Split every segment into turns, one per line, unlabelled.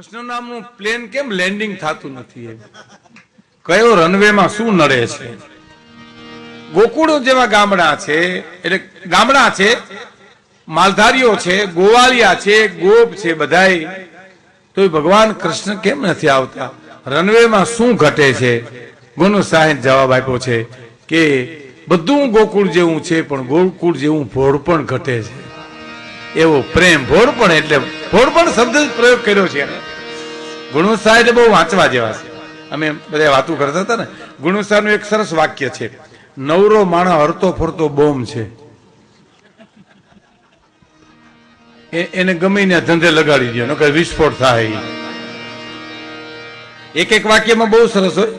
કૃષ્ણ નામનું પ્લેન કેમ લેન્ડિંગ થતું નથી કયો રનવેમાં શું નડે છે? ગોકુળ જેવા ગામડા છે, એટલે ગામડા છે, માલધારીઓ છે ગોવાળિયા છે, ગોપ છે બધાય. તો ભગવાન કૃષ્ણ કેમ નથી આવતા? રનવેમાં શું ઘટે છે? ગુનુ સાહેબ જવાબ આપ્યો છે કે બધું ગોકુળ જેવું છે, પણ ગોકુળ જેવું ભોળ પણ ઘટે છે. એવો પ્રેમ ભોળપણ એટલે ભોળપણ શબ્દ પ્રયોગ કર્યો છે. ગુણુ સાહેબ બહુ વાંચવા જેવા છે. અમે બધા વાતો કરતા હતા ને ગુણુ સાહેબનું એક સરસ વાક્ય છે, નવરો માણસ હરતો ફરતો બોમ છે. એને ગમે ને ધંધે લગાડી દે, નકર વિસ્ફોટ થાય એક એક વાક્યમાં બહુ સરસ હોય.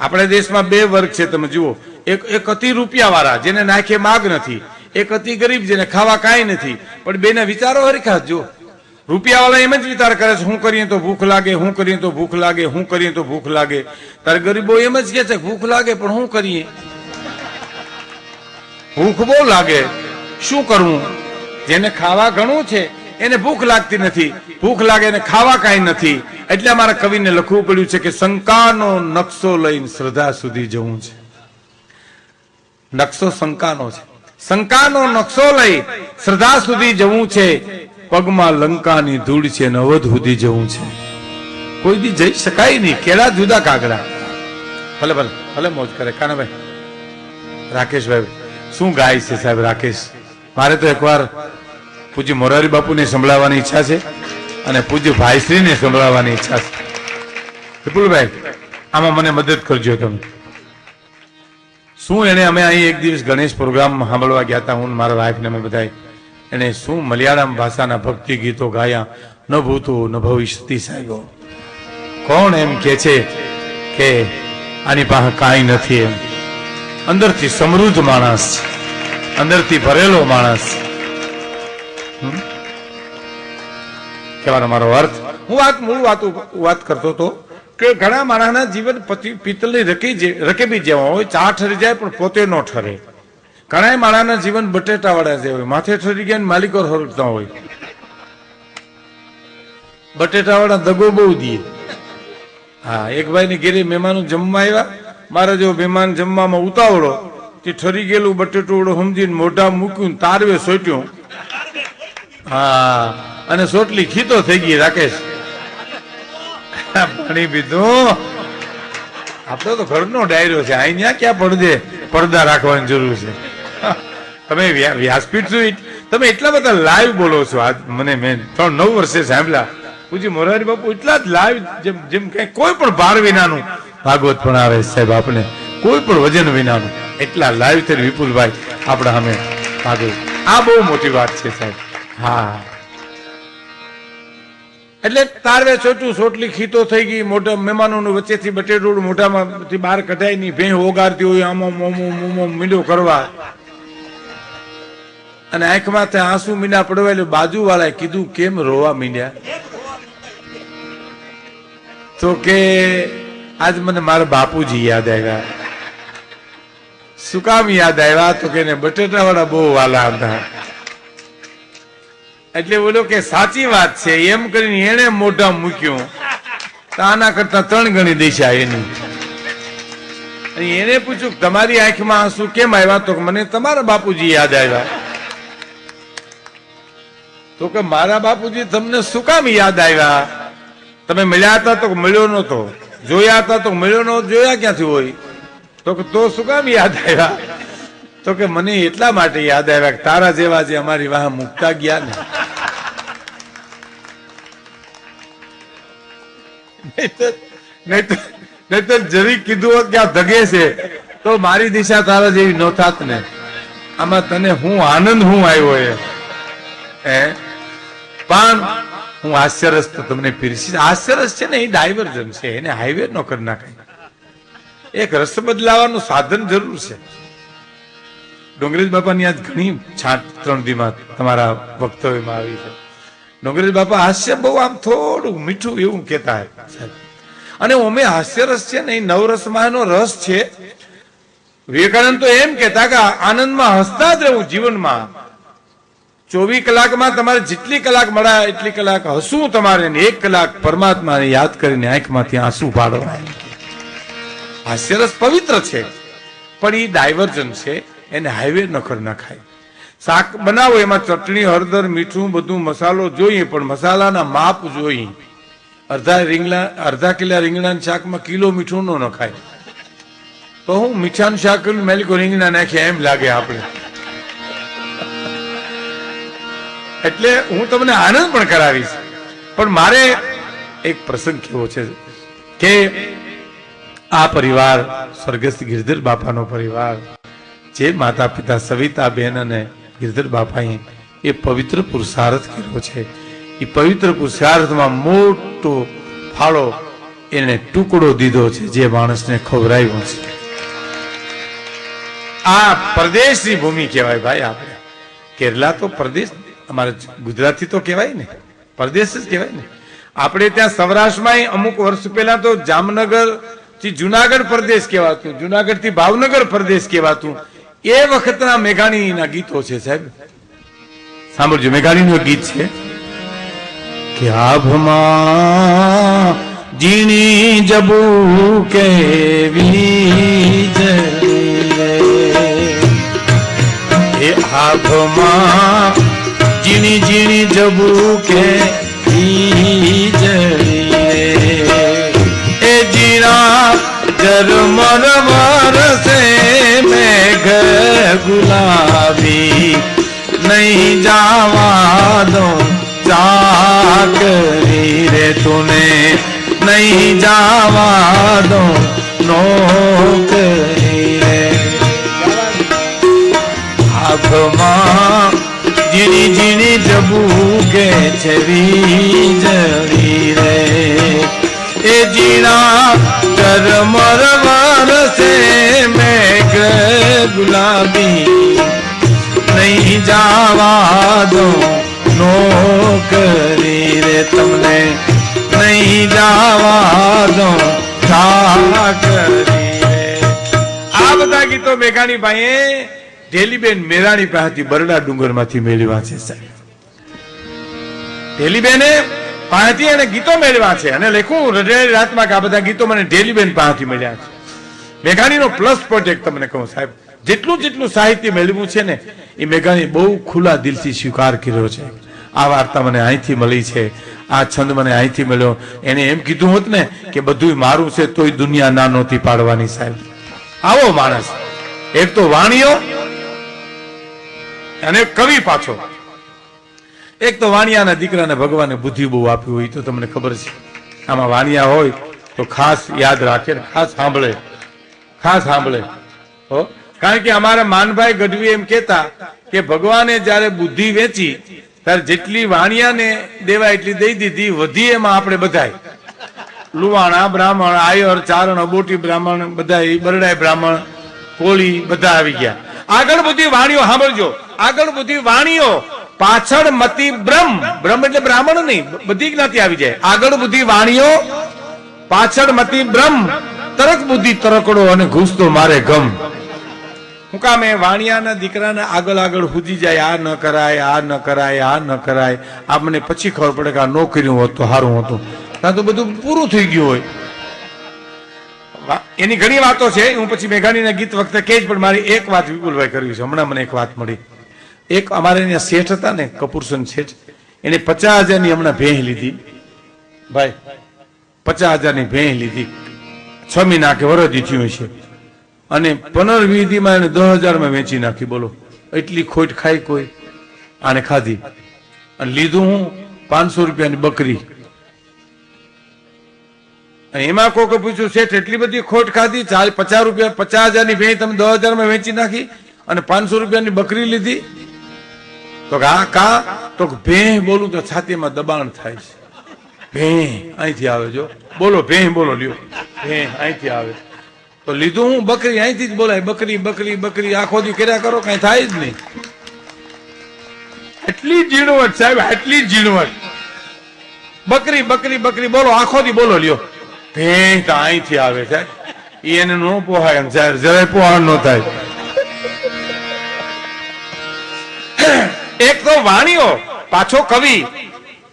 આપણા દેશમાં બે વર્ગ છે, તમે જુઓ. એક એક અતિ રૂપિયા વાળા જેને નાખે માગ નથી. એક અતિ ગરીબ, જેને ખાવા કાંઈ નથી. પણ બેના વિચારો હરખા જ જો રૂપિયા વાળા એમ જ વિચાર કરે છે, હું કરીએ તો ભૂખ લાગે, હું કરીએ તો ભૂખ લાગે, હું કરીએ તો ભૂખ લાગે. તારે ગરીબો એમ જ કે છે, ભૂખ લાગે, પણ હું કરીએ? ભૂખ બહુ લાગે. શું કરવું જેને ખાવા ઘણું છે, એને ભૂખ લાગતી નથી. ભૂખ લાગે ને ખાવા કાંઈ નથી. એટલે અમારા કવિને લખવું પડ્યું છે કે શંકાનો નકશો લઈને શ્રદ્ધા સુધી જવું છે. નકશો શંકાનો છે. શંકાનો નકશો લઈ શ્રદ્ધા સુધી જવું છે. પગમાં લંકાની ધૂળ છે ને અવધ સુધી જવું છે. કોઈ દી જઈ શકાય નહીં. કેળા જુદા કાગડા. ભલે ભલે ભલે મોજ કરે. કાનાભાઈ, રાકેશભાઈ, શું ગાય છે સાહેબ રાકેશ? મારે તો એકવાર પૂજ્ય મોરારી બાપુને સંભળાવવાની ઈચ્છા છે અને પૂજ્ય ભાઈશ્રીને સંભળાવવાની ઈચ્છા છે. વિપુલભાઈ, આમાં મને મદદ કરજો તમે. શું એને અમે અહીં એક દિવસ ગણેશ પ્રોગ્રામ સાંભળવા ગયા હતા હું મારા વાઈફને અમે બધા એને શું મલયાળમ ભાષાના ભક્તિ ગીતો ગાયા? ન ભૂતું, ન ભવિષ્યતિ સાહેબો કોણ એમ કે છે કે આની પાસે કાંઈ નથી એમ? અંદરથી સમૃદ્ધ માણસ છે. અંદરથી ભરેલો માણસ? કહેવાનો મારો અર્થ? હું વાત, મૂળ વાત વાત કરતો હતો કે ઘણા માણસના જીવન પતિ પિત્તલની રકી રકેબી જેવા હોય ચા ઠરી જાય પણ પોતે ન ઠરે. ઘણા માળાના જીવન બટેટા વાળા જેવા હોય, માથે ઠરી ગયા માલિકો હરકતા હોય. બટેટા વાળા દગો બહુ દે. હા, એક ભાઈ ની ઘેરે મહેમાનો જમવા આવ્યા. મારા જો મહેમાન જમવામાં ઉતાવળો. તે ઠરી ગયેલું બટેટું સમજીને મોઢા મૂક્યું તારવે સોટ્યું. હા, અને સોટલી ખીતો થઈ ગઈ, રાકેશ. પાણી પીધું આપણો તો ઘરનો ડાયરો છે. અહીંયા ક્યાં પડદે પડદા રાખવાની જરૂર છે. તમે વ્યાસપીઠ શું તમે એટલા બધા લાઈવ બોલો છો આજ. મને મેં ત્રણ, નવ વર્ષે સાંભળ્યા. પૂછી મોરારી બાપુ એટલા જ લાઈવ જેમ જેમ કે કોઈ પણ ભાર વિનાનું ભાગવત પણ આવે સાહેબ આપણે કોઈ પણ વજન વિનાનું. એટલા લાઈવ થઈને વિપુલભાઈ આપણા અમે ભાગવત આ બહુ મોટી વાત છે સાહેબ. હા. એટલે તારવે ચોટું સોટલી ખીતો થઈ ગઈ મોટા મહેમાનોનું વચ્ચેથી બટેટું મોઢામાંથી બહાર કઢાય નહીં ભેં ઓગારતી હોય, આમો મોમો મોમો મીંડો કરવા. અને આંખમાં ત્યાં આંસુ મીંડા પડવા એટલે બાજુવાળાએ કીધું, કેમ રોવા મીંડ્યા? તો કે, આજ મને મારા બાપુજી યાદ આવ્યા. શું યાદ આવ્યા? તો કે બટેટા બટેટાવાળા બહુ વાલા હતા. એટલે બોલો કે સાચી વાત છે, એમ કરીને એને મોઢા મૂક્યું. તો આના કરતા ત્રણ ગણી દિશા એની. એને પૂછ્યું, તમારી આંખમાં આંસુ કેમ આવ્યા? તો મને તમારા બાપુજી યાદ આવ્યા. તો કે મારા બાપુજી તમને શું કામ યાદ આવ્યા? તમે મળ્યા હતા તો મળ્યો નતો જોયા હતા તો મળ્યો નતો જોયા ક્યાંથી હોય? તો કે તો શું કામ યાદ આવ્યા? તો કે મને એટલા માટે યાદ આવ્યા કે તારા જેવા જે અમારી વાહ મુકતા ગયા ને. નહીંતર જરી કીધું હોત કે આ ધગે છે, તો મારી દિશા તારા જેવી ન થાત ને. આમાં તને હું આનંદ હું આવ્યો એ? પણ હું આશ્ચર્યસ તો તમને પીરસી હાસ્યરસ છે ને, એ ડાયવર્ઝન છે. એને હાઈવે નો કરી નાખાય. એક રસ બદલાવાનું સાધન જરૂર છે. ડોંગરેજ બાપાની આજ ઘણી છાંટ ત્રણ દીમાં તમારા વક્તવ્યમાં આવી છે. ડોંગરેજ બાપા, હાસ્ય બહુ આમ થોડું મીઠું એવું કહેતા અને અમે હાસ્ય રસ છે ને, એ નવરસમાં એનો રસ છે. વિવેકાનંદ તો એમ કહેતા કે આનંદમાં હસતા જ રહેવું જીવનમાં. ચોવીસ કલાકમાં તમારે જેટલી કલાક મળ્યા એટલી કલાક હસવું તમારે એક કલાક પરમાત્માને યાદ કરીને આંખમાંથી આંસુ પાડવા હાસ્યરસ પવિત્ર છે, પણ એ ડાયવર્જન છે, એને હાઈવે નખર નખાય. શાક બનાવો, એમાં ચટણી, હળદર, મીઠું, બધું મસાલો જોઈએ, પણ મસાલાના માપ જોઈએ. અડધા રીંગણા, અડધા કિલા રીંગણાના શાકમાં કિલો મીઠું ન નખાય. તો હું મીઠાનું શાક કર્યું મેલિકો રીંગણા નાખ્યા, એમ લાગે આપણે. એટલે હું તમને આનંદ પણ કરાવીશ. પણ મારે એક પ્રસંગ કેવો છે કે આ પરિવાર સ્વર્ગસ્થ ગિરધર બાપાનો પરિવાર, જે માતા પિતા સવિતા બેન અને ગિરધર બાપાએ એ પવિત્ર પુરુષાર્થ કર્યો છે. એ પવિત્ર પુરુષાર્થમાં મોટો ફાળો એને ટુકડો દીધો છે જે માણસને ખવરાયું છે. આ પરદેશની ભૂમિ કહેવાય ભાઈ આપણે. કેરલા તો પ્રદેશ અમારે ગુજરાતી તો કહેવાય ને પરદેશ જ કહેવાય ને. આપણે ત્યાં સૌરાષ્ટ્રમાં અમુક વર્ષ પહેલા તો જામનગરથી જુનાગઢ પ્રદેશ કહેવાતું જુનાગઢથી ભાવનગર પ્રદેશ કહેવાતું. એ વખતના મેઘાણીના ગીતો છે સાહેબ. સાંભળજો, મેઘાણીનું નું ગીત છે. કે આભમાં જીણી જબુ કેવી જબુ કે એ જીરા જરમર વરસે મેઘ ગુલાબી. નહીં જાવા દો ચાકરી રે તુને. નહીં જાવા દો નોકરી રે. આંખમાં ઝીણી ઝીણી જબુકે છે વીજળી રે. એ જીણા કરમર વરસે મેઘ ગુલાબી. નહીં જાવા દો નોકરી રે તમને. નહીં જાવા દો કરી આ બધા ગીતો મેઘાણી ભાઈએ ઢેલીબેન મેરાણી પાસેથી બરડા ડુંગરમાંથી મેળવ્યા છે. સાહેબ ઢેલીબેને પાસેથી એને ગીતો મેળવ્યા છે અને લખું હૃદય રાતમાં કે આ બધા ગીતો મને ઢેલીબેન પાસેથી મળ્યા છે. મેઘાણીનો પ્લસ પ્રોજેક્ટ તમને કહું, સાહેબ. જેટલું જેટલું સાહિત્ય મેળવ્યું છે ને, એ મેઘાણી બહુ ખુલ્લા દિલથી સ્વીકાર કર્યો છે. આ વાર્તા મને અહીંથી મળી છે, આ છંદ મને અહીંથી મળ્યો. એને એમ કીધું હોત ને કે બધું મારું છે તોય દુનિયા ના નહોતી પાડવાની, સાહેબ. આવો માણસ, એક તો વાણીઓ અને કવિ પાછો. એક તો વાણિયાના દીકરાને ભગવાને બુદ્ધિ બહુ આપ્યું હોય તો તમને ખબર છે. આમાં વાણિયા હોય તો ખાસ યાદ રાખે ખાસ સાંભળે. ખાસ સાંભળે. હો? કારણ કે અમારા માનભાઈ ગઢવી એમ કહેતા કે ભગવાને જ્યારે બુદ્ધિ વેચી, ત્યારે જેટલી વાણિયાને દેવાય એટલી દઈ દીધી, વધી એમાં આપણે બધાય. લુવાણા, બ્રાહ્મણ, આયર, ચારણ, અબોટી બ્રાહ્મણ બધા બરડાય બ્રાહ્મણ, કોળી બધા આવી ગયા. આગળ બધી વાણીઓ સાંભળજો. આગળ બધી વાણીઓ, પાછળ મતી બ્રહ્મ. બ્રહ્મ એટલે બ્રાહ્મણ નહીં, બધી જ્ઞાતિ આવી જાય. આગળ બધી વાણીઓ, પાછળ મતી બ્રહ્મ. તરક બુદ્ધિ તરકડો અને ઘૂસતો મારે ગમ. હું કામ એ વાણિયાના દીકરાને આગળ આગળ હુજી જાય, આ ન કરાય, આ ન કરાય, આ ન કરાય. આ મને પછી ખબર પડે કે આ ન કર્યું હોત તો સારું હતું. ત્યાં તો બધું પૂરું થઈ ગયું હોય. એની ઘણી વાતો છે. હું પછી મેઘાણીના ગીત વખતે કહીશ, પણ મારી એક વાત વિપુલભાઈ કરવી છે. હમણાં મને એક વાત મળી. એક અમારે અહીંયા શેઠ હતા ને, કપૂરસન શેઠ, એને પચાસ હજારની હમણાં ભેંહ લીધી. ભાઈ, પચાસ હજારની ભેંસ લીધી. છ મહિના કે વરદી થયું છે અને પુનર્વિધિમાં એને દસ હજારમાં વેચી નાખી, બોલો. એટલી ખોટ ખાઈ કોઈ. આને ખાધી. અને લીધું હું પાંચસો રૂપિયાની બકરી. એમાં કોકે પૂછ્યું, શેઠ, એટલી બધી ખોટ ખાધી? ચાલ, પચાસ રૂપિયા, પચાસ હજારની ભેંસ તમે દસ હજારમાં વેચી નાખી અને પાંચસો રૂપિયાની બકરી લીધી. તો આ કા? તો કે, ભેં બોલું તો છાતીમાં દબાણ થાય છે. ભેં, અહીંથી આવે જો. બોલો, ભેં બોલો, લ્યો. ભેં, અહીંથી આવે. તો લીધું હું, બકરી અહીંથી જ બોલાય. બકરી બકરી બકરી, આખો દી કર્યા કરો, કઈ થાય જ નહીં. એટલી ઝીણવટ, સાહેબ, એટલી ઝીણવટ. બકરી બકરી બકરી, બોલો, આખો દી બોલો, લ્યો. ભેં અહીંથી આવે સાહેબ એને નો પોહાય એમ જરાય પોહાણ નો થાય. એક તો વાણીઓ, પાછો કવિ.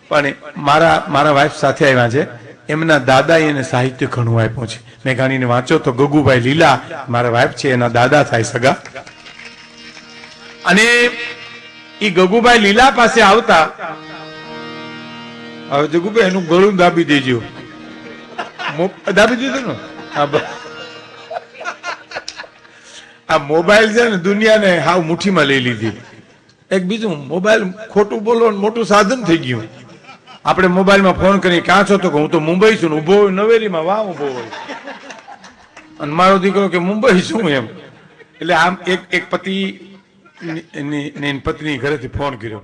પણ મારા મારા વાઈફ સાથે આવ્યા છે. એમના દાદાએ એને સાહિત્ય ઘણું આપ્યું છે. મેં ગાણીને વાંચો તો ગગુભાઈ લીલા મારા વાઈફ છે, એના દાદા થાય સગા. અને એ ગગુભાઈ લીલા પાસે આવતા હવે જગુભાઈ એનું ગળું દાબી દેજો. દાબી દીધું ને? આ મોબાઈલ છે ને દુનિયાને હાવ મુઠ્ઠીમાં લઈ લીધી. એક બીજું, મોબાઈલ ખોટું બોલો મોટું સાધન થઈ ગયું. આપણે મોબાઈલમાં ફોન કરી ક્યાં છો? તો હું તો મુંબઈ છું ઊભો હોય નવેલીમાં, વાહ, ઊભો હોય. અને મારો દીકરો કે, મુંબઈ છું એમ. એટલે આમ એક એક પતિ પત્ની ઘરેથી ફોન કર્યો,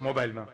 મોબાઈલમાં.